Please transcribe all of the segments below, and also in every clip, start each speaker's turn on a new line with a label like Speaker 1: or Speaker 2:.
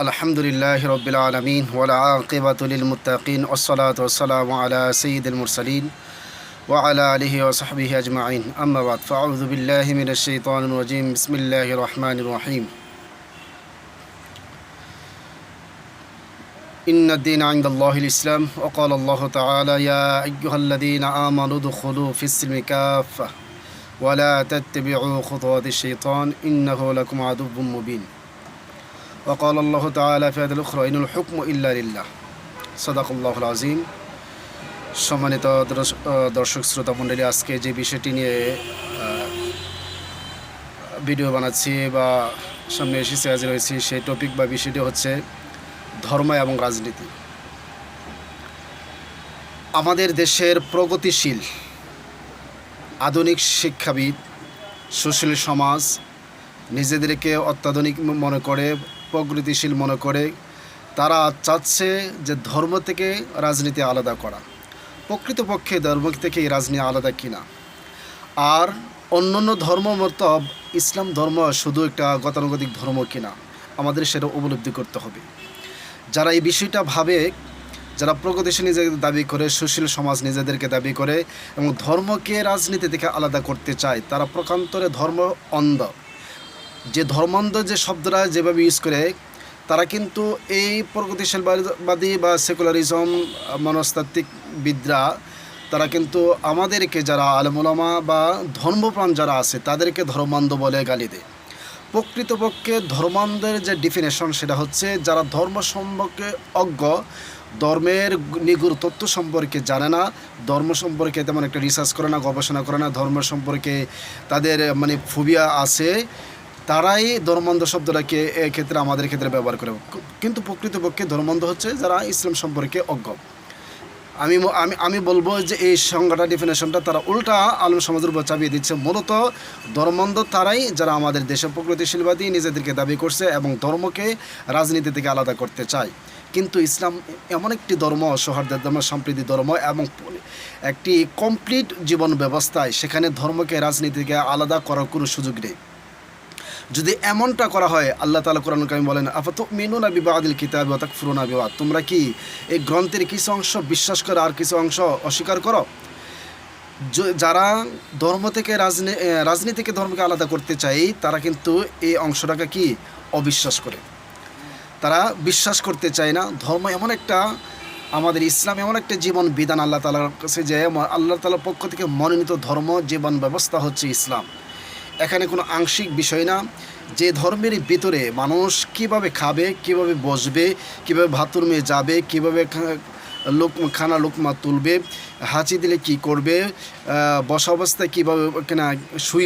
Speaker 1: الحمد لله رب العالمين والعاقبة للمتقين والصلاة والسلام على سيد المرسلين وعلى آله وصحبه أجمعين أما بعد فأعوذ بالله من الشيطان الرجيم بسم الله الرحمن الرحيم إن الدين عند الله الإسلام وقال الله تعالى يا أيها الذين آمنوا ادخلوا في السلم كافة ولا تتبعوا خطوات الشيطان إنه لكم عدو مبين وقال الله تعالى في هذه الأخرى إن الحكم إلا لله صدق الله العظيم সম্মানিত দর্শ- আহ, দর্শক শ্রোতা মণ্ডলী আজকে যে বিষয়টি নিয়ে আহ, ভিডিও বানাচ্ছি বা সামনে এসেছি হাজির হয়েছি সেই টপিক বা বিষয়টি হচ্ছে ধর্ম এবং রাজনীতি আমাদের দেশের প্রগতিশীল আধুনিক শিক্ষাবিদ সুশীল সমাজ নিজেদেরকে অত্যাধুনিক মনে করে প্রগতিশীল মনে করে, তারা চাচ্ছে যে ধর্ম থেকে রাজনীতি আলাদা করা। প্রকৃতপক্ষে ধর্ম থেকে রাজনীতি আলাদা কিনা? আর অন্যান্য ধর্ম মতো ইসলাম ধর্ম শুধু একটা গতানুগতিক ধর্ম কিনা? আমাদের সেটা উপলব্ধি করতে হবে। যারা এই বিষয়টা ভাবে, যারা প্রগতিশীল নিজেদের দাবি করে, সুশীল সমাজ নিজেদেরকে দাবি করে এবং ধর্মকে রাজনীতি থেকে আলাদা করতে চায়, তারা প্রকান্তরে ধর্ম অন্ধ। যে ধর্মান্ধ যে শব্দটা যেভাবে ইউজ করে, তারা কিন্তু এই প্রগতিশীলবাদী বা সেকুলারিজম মনস্তাত্ত্বিক বিদ্রা তারা কিন্তু আমাদেরকে যারা আলমুলামা বা ধর্মপ্রাণ যারা আছে, তাদেরকে ধর্মান্ধ বলে গালি দেয়। প্রকৃতপক্ষে ধর্মান্ধের যে ডিফিনেশন সেটা হচ্ছে যারা ধর্ম সম্পর্কে অজ্ঞ, ধর্মের নিগুড় তথ্য সম্পর্কে জানে না, ধর্ম সম্পর্কে তেমন একটা রিসার্চ করে না, গবেষণা করে না, ধর্ম সম্পর্কে তাদের মানে ফুবিয়া আছে তারাই ধর্মান্ধ শব্দটাকে এক্ষেত্রে আমাদের ক্ষেত্রে ব্যবহার করে। কিন্তু প্রকৃতপক্ষে ধর্মান্ধ হচ্ছে যারা ইসলাম সম্পর্কে অজ্ঞ। আমি আমি আমি বলব যে এই সংজ্ঞাটা ডেফিনেশনটা তারা উল্টা আলম সমাজের উপর চাপিয়ে দিচ্ছে। মূলত ধর্মান্ধ তারাই যারা আমাদের দেশে প্রগতিশীলবাদী নিজেদেরকে দাবি করছে এবং ধর্মকে রাজনীতি থেকে আলাদা করতে চায়। কিন্তু ইসলাম এমন একটি ধর্ম সৌহার্দের ধর্ম, সম্প্রীতি ধর্ম এবং একটি কমপ্লিট জীবন ব্যবস্থায় সেখানে ধর্মকে, রাজনীতিকে আলাদা করার কোনো সুযোগ নেই। যদি এমনটা করা হয় আল্লাহ তালা কোরআন কারিম বলেন আপাত মিনু না বিবাহ আদিল কিতাব ফুরুনা বিবাহ তোমরা কি এই গ্রন্থের কিছু অংশ বিশ্বাস করো আর কিছু অংশ অস্বীকার করো? যারা ধর্ম থেকে রাজনী এ, রাজনীতিকে ধর্মকে আলাদা করতে চাই তারা কিন্তু এই অংশটাকে কি? অবিশ্বাস করে। তারা বিশ্বাস করতে চায় না। ধর্ম এমন একটা আমাদের ইসলাম এমন একটা জীবন বিধান আল্লাহ তালার কাছে যে আল্লাহ তালার পক্ষ থেকে মনোনীত ধর্ম জীবন ব্যবস্থা হচ্ছে ইসলাম। এখানে কোনো আংশিক বিষয় না। যে ধর্মের ভিতরে মানুষ কীভাবে খাবে, কীভাবে বসবে, কীভাবে মেয়ে যাবে, কীভাবে লোক খানা লোকমা তুলবে, হাঁচি দিলে কি করবে বসা অবস্থায় কীভাবে কেনা শুই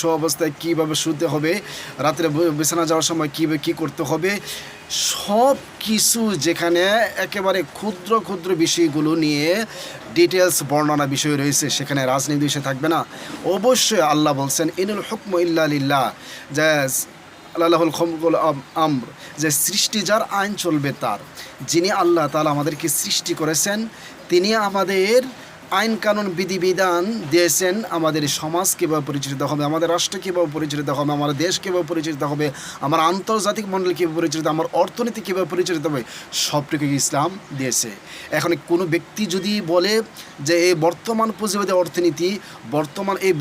Speaker 1: শো অবস্থায় কীভাবে শুতে হবে, রাত্রে বিছানা যাওয়ার সময় কীভাবে কী করতে হবে সব কিছু যেখানে একেবারে ক্ষুদ্র ক্ষুদ্র বিষয়গুলো নিয়ে ডিটেলস বর্ণনা বিষয় রয়েছে, সেখানে রাজনীতি বিষয় থাকবে না। অবশ্যই আল্লাহ বলছেন, ইনুল হুকম ইল্লা যে আল্লাহুল খমকুল আমর, যে সৃষ্টি যার আইন চলবে তার। যিনি আল্লাহ তালা আমাদেরকে সৃষ্টি করেছেন, তিনি আমাদের আইন কানুন বিধিবিধান দিয়েছেন আমাদের সমাজ কীভাবে পরিচালিত হবে, আমাদের রাষ্ট্র কীভাবে পরিচালিত হবে, আমার দেশ কীভাবে পরিচালিত হবে, আমার আন্তর্জাতিক মণ্ডল কীভাবে পরিচালিত আমার অর্থনীতি কীভাবে পরিচালিত হবে সবটুকু ইসলাম দিয়েছে। এখন কোনো ব্যক্তি যদি বলে যে এই বর্তমান পুঁজিবাদী অর্থনীতি, বর্তমান এই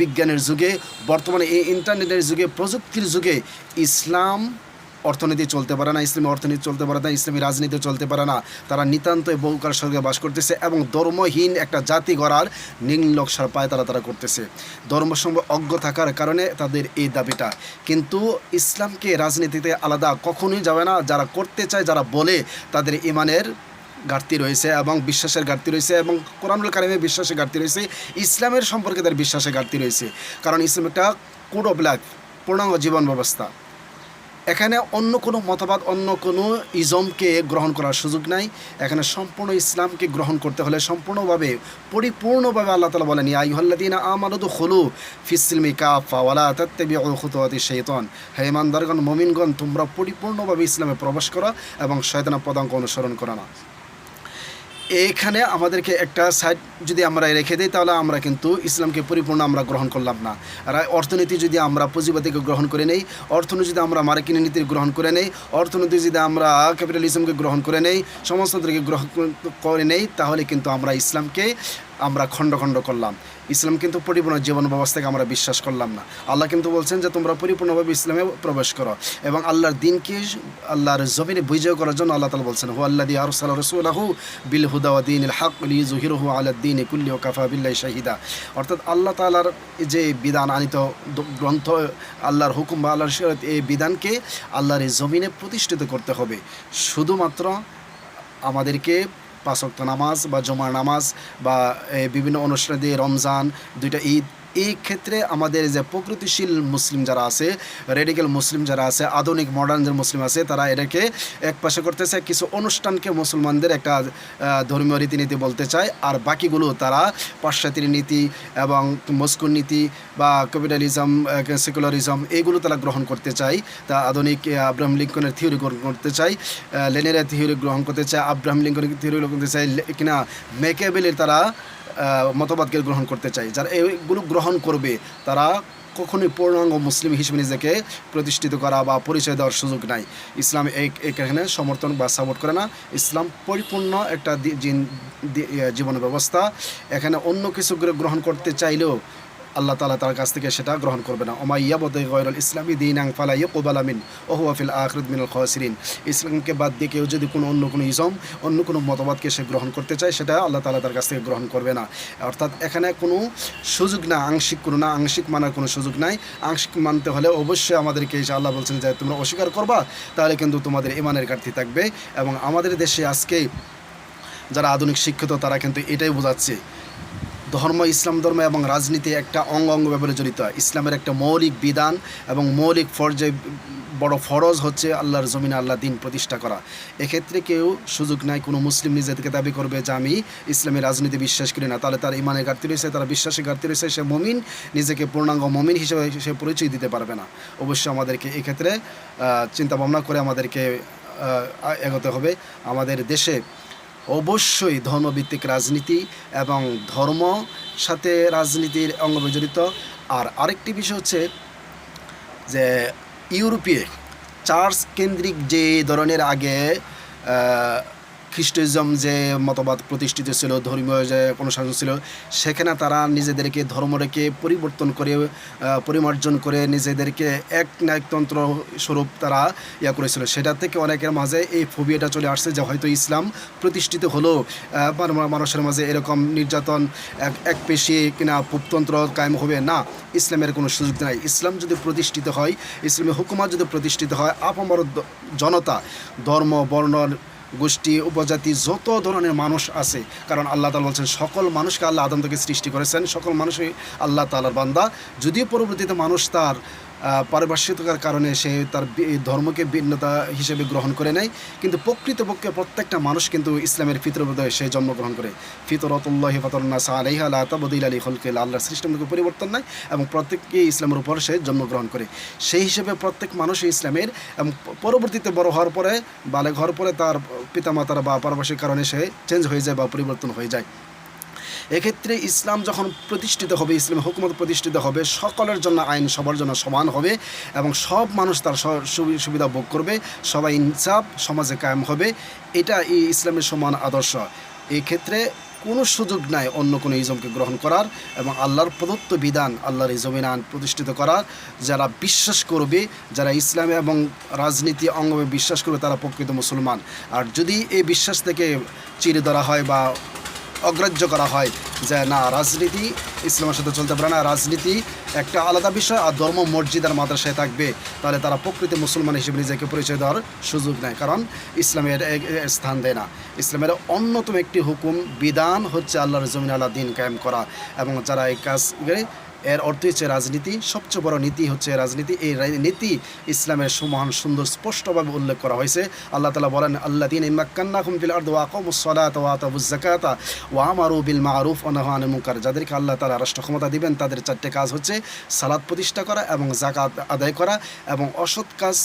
Speaker 1: বিজ্ঞানের যুগে, বর্তমানে এই ইন্টারনেটের যুগে, প্রযুক্তির যুগে ইসলাম অর্থনীতি চলতে পারে না, ইসলামী অর্থনীতি চলতে পারে না, ইসলামী রাজনীতি চলতে পারে না। তারা নিতান্ত বহুকার স্বর্গে বাস করতেছে এবং ধর্মহীন একটা জাতি গড়ার নির্লক্ষার পায় তারা তারা করতেছে। ধর্ম সম্পর্কে অজ্ঞ থাকার কারণে তাদের এই দাবিটা। কিন্তু ইসলামকে রাজনীতিতে আলাদা কখনোই যাবে না। যারা করতে চায়, যারা বলে, তাদের ইমানের ঘাটতি রয়েছে এবং বিশ্বাসের ঘাটতি রয়েছে এবং কোরআনুল কারিমের বিশ্বাসের ঘাটতি রয়েছে, ইসলামের সম্পর্কে তার বিশ্বাসের ঘাটতি রয়েছে। কারণ ইসলাম একটা কোড অফ লাইফ পূর্ণাঙ্গ জীবন ব্যবস্থা। এখানে অন্য কোনো মতবাদ, অন্য কোনো ইজমকে গ্রহণ করার সুযোগ নাই। এখানে সম্পূর্ণ ইসলামকে গ্রহণ করতে হলে সম্পূর্ণভাবে, পরিপূর্ণভাবে আল্লাহ তালা বলেন আইহল্লাদিন আমারুদ হলু ফিসিলমি কাফা ওয়ালা তত্তেবি খুতুয়াতি শৈতন হে ইমানদারগণ, মমিনগণ, তোমরা পরিপূর্ণভাবে ইসলামে প্রবেশ করো এবং শয়তানা পদাঙ্ক অনুসরণ করো না। এইখানে আমাদেরকে একটা সাইড যদি আমরা রেখে দিই, তাহলে আমরা কিন্তু ইসলামকে পরিপূর্ণ আমরা গ্রহণ করলাম না। আর অর্থনীতি যদি আমরা পুঁজিবাদীকে গ্রহণ করে নেই, অর্থনীতি যদি আমরা মার্কিন নীতি গ্রহণ করে নেই, অর্থনীতি যদি আমরা ক্যাপিটালিজমকে গ্রহণ করে নেই সমস্তদেরকে গ্রহণ করে নেই, তাহলে কিন্তু আমরা ইসলামকে আমরা খণ্ড খণ্ড করলাম। ইসলাম কিন্তু পরিপূর্ণ জীবন ব্যবস্থাকে আমরা বিশ্বাস করলাম না। আল্লাহ কিন্তু বলছেন যে তোমরা পরিপূর্ণভাবে ইসলামে প্রবেশ করো এবং আল্লাহর দিনকে আল্লাহর জমিনে বিজয় করার জন্য আল্লাহ তালা বলছেন হু আল্লাহ দি আরসাল রসুলাহু বিল হুদা দিন হক জহিরহু আল্লাহ দিন কুল্লি ও কাফা বিল্লাহ শাহিদা। অর্থাৎ আল্লাহ তালার যে বিধান আনিত গ্রন্থ আল্লাহর হুকুম বা আল্লাহর শরীয়ত, এই বিধানকে আল্লাহর জমিনে প্রতিষ্ঠিত করতে হবে। শুধুমাত্র আমাদেরকে পাঁচক্ত নামাজ বা জমার নামাজ বা বিভিন্ন অনুষ্ঠানে দিয়ে রমজান দুইটা ঈদ এই ক্ষেত্রে আমাদের যে প্রকৃতিশীল মুসলিম যারা আছে রেডিক্যাল মুসলিম যারা আছে, আধুনিক মডার্ন যে মুসলিম আছে, তারা এটাকে এক পাশে করতেছে। কিছু অনুষ্ঠানকে মুসলমানদের একটা ধর্মীয় রীতিনীতি বলতে চায়। আর বাকিগুলো তারা পাশ্চাত্যের নীতি এবং মস্কুর নীতি বা ক্যাপিটালিজম সেকুলারিজম এইগুলো তারা গ্রহণ করতে চায়। তা আধুনিক আব্রাহাম লিঙ্কনের থিওরি গ্রহণ করতে চায়। লেনের থিওরি গ্রহণ করতে চায়। আব্রাহাম লিঙ্কনের থিওরি গ্রহণ করতে চায়। কিনা মেকেবেলের তারা মতবাদকে গ্রহণ করতে চাই। যারা এইগুলো গ্রহণ করবে, তারা কখনোই পূর্ণাঙ্গ মুসলিম হিসেবে নিজেকে প্রতিষ্ঠিত করা বা পরিচয় দেওয়ার সুযোগ নাই। ইসলাম এখানে সমর্থন বা সাপোর্ট করে না। ইসলাম পরিপূর্ণ একটা জীবন ব্যবস্থা। এখানে অন্য কিছু গ্রহণ করতে চাইলেও আল্লাহ তালা তার কাছ থেকে সেটা গ্রহণ করবে না। ওমা ইয়াবদ গয়রুল ইসলামী দিন আং ফালা ইকুবাল আমিন ওহু আফিল আখরুদ মিনুল খসরিন। ইসলামকে বাদ দিয়ে কেউ যদি কোনো অন্য কোনো ইজম, অন্য কোনো মতবাদকে সে গ্রহণ করতে চায়, সেটা আল্লাহ তালা তার কাছ থেকে গ্রহণ করবে না। অর্থাৎ এখানে কোনো সুযোগ না, আংশিক কোনো না, আংশিক মানার কোনো সুযোগ নাই। আংশিক মানতে হলে অবশ্যই আমাদেরকে এসে আল্লাহ বলছেন যে, তোমরা অস্বীকার করবা, তাহলে কিন্তু তোমাদের ইমানের ঘাটতি থাকবে। এবং আমাদের দেশে আজকে যারা আধুনিক শিক্ষিত, তারা কিন্তু এটাই বোঝাচ্ছে। ধর্ম, ইসলাম ধর্ম এবং রাজনীতি একটা অঙ্গ অঙ্গ ব্যাপারে জড়িত। ইসলামের একটা মৌলিক বিধান এবং মৌলিক ফরজে বড় ফরজ হচ্ছে আল্লাহর জমিনে আল্লাহ দিন প্রতিষ্ঠা করা। এক্ষেত্রে কেউ সুযোগ নাই কোনো মুসলিম নিজে থেকে দাবি করবে যে আমি ইসলামী রাজনীতি বিশ্বাস করি না। তাহলে তার ইমানের ঘাটতি রয়েছে, তার বিশ্বাসের ঘাটতি রয়েছে, সে মমিন, নিজেকে পূর্ণাঙ্গ মমিন হিসেবে সে পরিচয় দিতে পারবে না। অবশ্যই আমাদেরকে এক্ষেত্রে চিন্তা ভাবনা করে আমাদেরকে এগোতে হবে। আমাদের দেশে অবশ্যই ধর্মভিত্তিক রাজনীতি এবং ধর্ম সাথে রাজনীতির অঙ্গ জড়িত আর আরেকটি বিষয় হচ্ছে যে ইউরোপীয় চার্চ কেন্দ্রিক যে ধরনের আগে খ্রিস্টিজম যে মতবাদ প্রতিষ্ঠিত ছিল, ধর্মীয় যে অনুশাসন ছিল, সেখানে তারা নিজেদেরকে ধর্মটাকে পরিবর্তন করে পরিমার্জন করে নিজেদেরকে এক নায়কতন্ত্র স্বরূপ তারা ইয়া করেছিল। সেটা থেকে অনেকের মাঝে এই ফোবিয়াটা চলে আসছে যে হয়তো ইসলাম প্রতিষ্ঠিত হলো মানুষের মাঝে এরকম নির্যাতন, এক এক পেশি কিনা পুপতন্ত্র কায়েম হবে। না, ইসলামের কোনো সুযোগ নাই। ইসলাম যদি প্রতিষ্ঠিত হয় ইসলামী হুকুমত যদি প্রতিষ্ঠিত হয়, আপামর জনতা ধর্ম, বর্ণ গোষ্ঠী, উপজাতি, যত ধরনের মানুষ আছে, কারণ আল্লাহ তালা বলছেন, সকল মানুষকে আল্লাহ আদম থেকে সৃষ্টি করেছেন, সকল মানুষই আল্লাহ তালার বান্দা। যদিও পরবর্তীতে মানুষ তার পারিপার্শ্বিকতার কারণে সে তার ধর্মকে ভিন্নতা হিসেবে গ্রহণ করে নেয় কিন্তু প্রকৃতপক্ষে প্রত্যেকটা মানুষ কিন্তু ইসলামের ফিতরবোধয়ে সে জন্মগ্রহণ করে। ফিতরতুল্লাহি ফতরনা সালাইহ আল্লাহ তাবদিল আলী হলকে আল্লাহর সৃষ্টির পরিবর্তন নাই এবং প্রত্যেককে ইসলামের উপর সে জন্মগ্রহণ করে। সেই হিসেবে প্রত্যেক মানুষই ইসলামের এবং পরবর্তীতে বড় হওয়ার পরে, বালেগ হওয়ার পরে তার পিতামাতার বা পারপার্শ্বিক কারণে সে চেঞ্জ হয়ে যায় বা পরিবর্তন হয়ে যায়। এক্ষেত্রে ইসলাম যখন প্রতিষ্ঠিত হবে, ইসলাম হুকুমত প্রতিষ্ঠিত হবে, সকলের জন্য আইন, সবার জন্য সমান হবে এবং সব মানুষ তার সুবিধা ভোগ করবে। সবাই ইনসাফ, সমাজে কায়েম হবে। এটা এই ইসলামের সমান আদর্শ। এই ক্ষেত্রে কোনো সুযোগ নাই অন্য কোনো ইজমকে গ্রহণ করার এবং আল্লাহর প্রদত্ত বিধান আল্লাহর ইজমিন আইন প্রতিষ্ঠিত করার। যারা বিশ্বাস করবে, যারা ইসলামে এবং রাজনীতি অঙ্গমে বিশ্বাস করবে, তারা প্রকৃত মুসলমান। আর যদি এই বিশ্বাস থেকে চিরে ধরা হয় বা অগ্রাহ্য করা হয় যে না, রাজনীতি, ইসলামের সাথে চলতে পারে না, রাজনীতি একটা আলাদা বিষয় আর ধর্ম মসজিদ আর মাদ্রাসায় থাকবে। তাহলে তারা প্রকৃতি মুসলমান হিসেবে নিজেকে পরিচয় দেওয়ার সুযোগ নেয়, কারণ ইসলামের স্থান দেয় না। ইসলামের অন্যতম একটি হুকুম, বিধান হচ্ছে আল্লাহর জমিন আল্লাহ দিন কায়েম করা এবং যারা এই কাজ এর অর্থ হচ্ছে রাজনীতি। সবচেয়ে বড় নীতি হচ্ছে রাজনীতি। এই নীতি ইসলামের সুমহান সুন্দর স্পষ্টভাবে উল্লেখ করা হয়েছে। আল্লাহ তালা বলেন আল্লাহ দিন ইমাক্কান্না হুমফিল আর্দ ওয়াকমুসলাত ওয়াতাবুজ জাকাতা ওয়ামারু বিল মারুফ অনাহান মুকার যাদেরকে আল্লাহ তালা রাষ্ট্র ক্ষমতা দিবেন, তাদের চারটে কাজ হচ্ছে সালাদ প্রতিষ্ঠা করা এবং জাকাত আদায় করা এবং অসৎ কাজ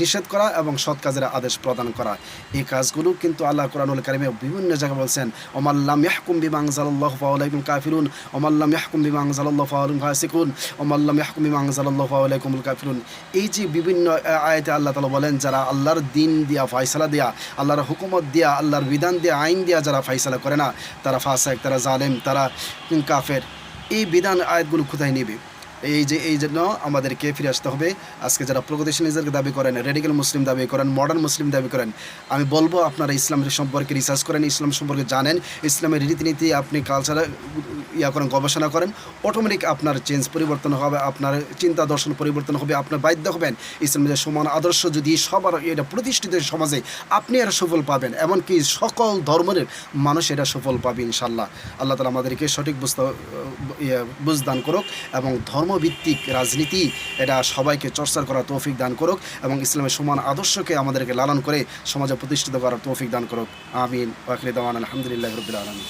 Speaker 1: নিষেধ করা এবং সৎ কাজের আদেশ প্রদান করা। এই কাজগুলো কিন্তু আল্লাহ কোরআনুল কারিমে বিভিন্ন জায়গায় বলছেন ওমাল্লাম ইয়াহকুম বিমাং জালাল্লাহু ফাউলাইকুম কাফিরুন। ওমাল্লাম ইয়াহকুম বিমাং জালাল্লাহু ফাউলাইকুম ফাসিকুন ওমাল্লাম ইয়াহকুম বিমাং জালাল্লাহু ফাউলাইকুমুল কাফিরুন। এই যে বিভিন্ন আয়াতে আল্লাহ তাআলা বলেন, যারা আল্লাহর দিন দিয়া ফয়সালা দিয়া, আল্লাহর হুকুমত দিয়া, আল্লাহর বিধান দিয়া, আইন দিয়া যারা ফয়সালা করে না, তারা ফাসেক, তারা জালেম, তারা কাফের। এই বিধান আয়াতগুলো কোথায় নেবে? এই যে, এই জন্য আমাদেরকে ফিরে আসতে হবে। আজকে যারা প্রগতিশীল নিজেকে দাবি করেন রেডিক্যাল মুসলিম দাবি করেন মডার্ন মুসলিম দাবি করেন, আমি বলব আপনারা ইসলামের সম্পর্কে রিসার্চ করেন, ইসলাম সম্পর্কে জানেন। ইসলামের রীতিনীতি আপনি কালচারে ইয়া করেন, গবেষণা করেন। অটোমেটিক আপনার চেঞ্জ পরিবর্তন হবে, আপনার চিন্তা দর্শন পরিবর্তন হবে, আপনার বাধ্য হবেন। ইসলামের সমান আদর্শ যদি সবার এটা প্রতিষ্ঠিত সমাজে আপনি এর সফল পাবেন, এমনকি সকল ধর্মের মানুষ এটা সফল পাবে ইনশাল্লাহ আল্লাহ তালা আমাদেরকে সঠিক বুঝতে বুঝদান করুক এবং ধর্মভিত্তিক রাজনীতি, এটা সবাইকে চর্চা করার তৌফিক দান করুক এবং ইসলামের সমান আদর্শকে আমাদেরকে লালন করে সমাজে প্রতিষ্ঠিত করার তৌফিক দান করুক। আমিন। আলহামদুলিল্লাহ রবিল আলমী